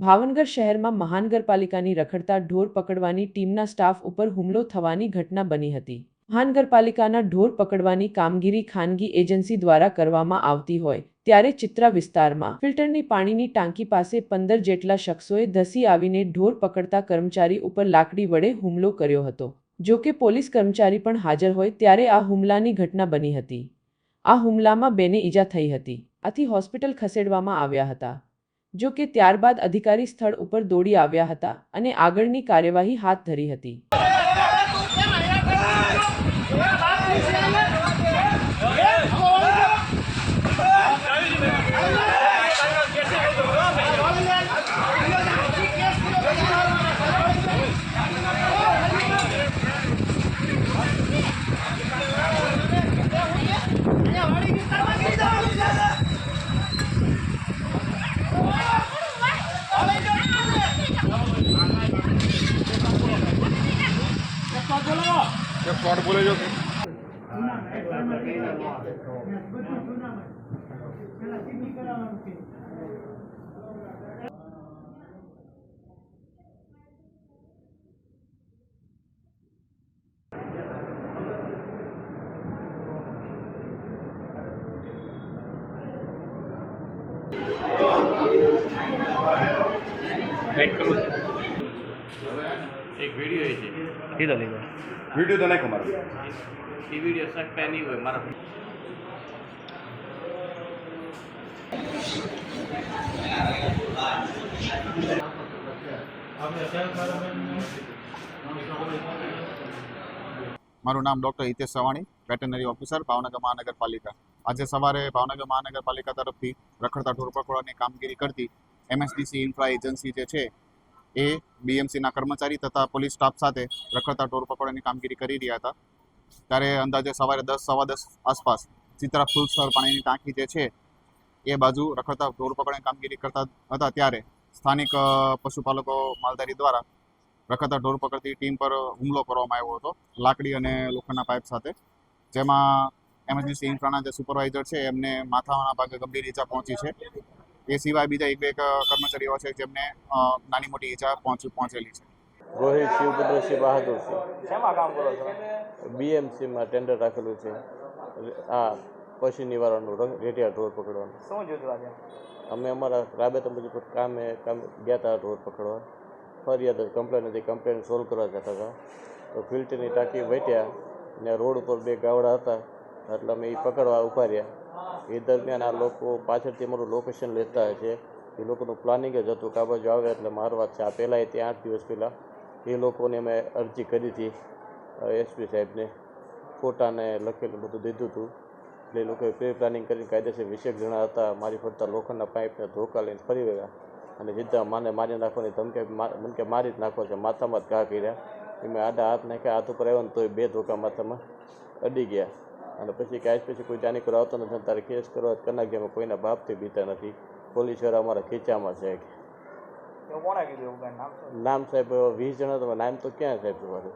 ભાવનગર શહેરમાં મહાનગરપાલિકાની રખડતા ઢોર પકડવાની ટીમના સ્ટાફ ઉપર હુમલો થવાની ઘટના બની હતી. મહાનગરપાલિકાના ઢોર પકડવાની કામગીરી ખાનગી એજન્સી દ્વારા કરવામાં આવતી હોય ત્યારે ચિત્રા વિસ્તારમાં ફિલ્ટરની પાણીની ટાંકી પાસે પંદર જેટલા શખ્સોએ ધસી આવીને ઢોર પકડતા કર્મચારી ઉપર લાકડી વડે હુમલો કર્યો હતો. જો કે પોલીસ કર્મચારી પણ હાજર હોય ત્યારે આ હુમલાની ઘટના બની હતી. આ હુમલામાં બેને ઈજા થઈ હતી. આથી હોસ્પિટલ ખસેડવામાં આવ્યા હતા. જો કે ત્યારબાદ અધિકારી સ્થળ ઉપર દોડી આવ્યા હતા અને આગળની કાર્યવાહી હાથ ધરી હતી શોર્ટ બોલે જો વેઇટ કરું એક વીડિયો છે. લીધો લીધો. વીડિયો તો નાખો મારો. એ વીડિયો શકતા નહીં હોય મારા મારું નામ doctor Hitesh Savani veterinary officer Bhavnagar મહાનગરપાલિકા. આજે સવારે ભાવનગર મહાનગરપાલિકા તરફથી રખડતા ઢોર પકડવાની કામગીરી કરતી એમએસડીસી ઇન્ફ્રા એજન્સી જે છે એ બીએમસીના કર્મચારી તથા પોલીસ સ્ટાફ સાથે રખડતા ઢોર પકડવાની કામગીરી કરી રહ્યા હતા. ત્યારે અંદાજે સવારે દસ, સવા દસ આસપાસ ચિત્રા ફૂલસર પાણીની ટાંકી જે છે, એ બાજુ રખડતા ઢોર પકડવાની કામગીરી કરતા હતા. ત્યારે સ્થાનિક પશુપાલકો માલધારી દ્વારા રખડતા ઢોર પકડતી ટીમ પર હુમલો કરવામાં આવ્યો હતો. લાકડી અને લોખંડના પાઇપ સાથે. જેમાં એમર્જન્સી ઇન્ફ્રાના જે સુપરવાઇઝર છે, એમને માથાના ભાગે ગંભીર ઈજા પહોંચી છે. એ સિવાય બીજા એક બે કર્મચારીઓ છે જેમને નાની મોટી ઈજા પહોંચી પહોંચેલી છે. રોહિત શિવભદ્રસિંહ બહાદુર શેમાં કામ કરો છો? બીએમસીમાં ટેન્ડર રાખેલું છે. આ પશુ નિવારણનું રંગ રેટિયા ઢોર પકડવાનું. શું જોયું અમે અમારા રાબેતા મુજબ કામે કામ ગયા હતા ઢોર પકડવા. ફરિયાદ કમ્પ્લેન હતી કમ્પ્લેન સોલ્વ કરવા જતા હતા. તો ફિલ્ટરની ટાંકી વેટ્યા ને રોડ ઉપર બે ગાવડા હતા. એટલે અમે એ પકડવા ઉપાડ્યા રહ્યા. એ દરમિયાન આ લોકો પાછળથી અમારું લોકેશન લેતા છે. એ લોકોનું પ્લાનિંગ જ હતું કે આ બાજુ આવે એટલે મારવા છે. આ પહેલાં ત્યાં આઠ દિવસ પહેલાં એ લોકોને અમે અરજી કરી હતી એસપી સાહેબને. ફોટાને લખેલું બધું દીધું હતું. એટલે એ લોકોએ પ્રી પ્લાનિંગ કરીને કાયદેસર વિશેક જણા હતા. મારી ફરતા લોખંડના પાઇપને ધોકા લઈને ફરી ગયા અને સીધા માને મારી નાખવાની ધમકે મને કે મારી જ નાખો છે. માથામાં જ ઘા કર્યા. એમાં આડા હાથ નાખ્યા, હાથ ઉપર આવ્યો ને તોય બે ધોકા માથામાં અડી ગયા. અને પછી કે આજ પછી કોઈ ત્યાંની આવતો નથી તારે કેસ કરો કનાગ્યામાં કોઈના બાપથી બીતા નથી. પોલીસવાળા અમારા ખીચામાં છે કે. નામ સાહેબ વીસ જણા તમે નામ તો ક્યાં સાહેબ તમારું?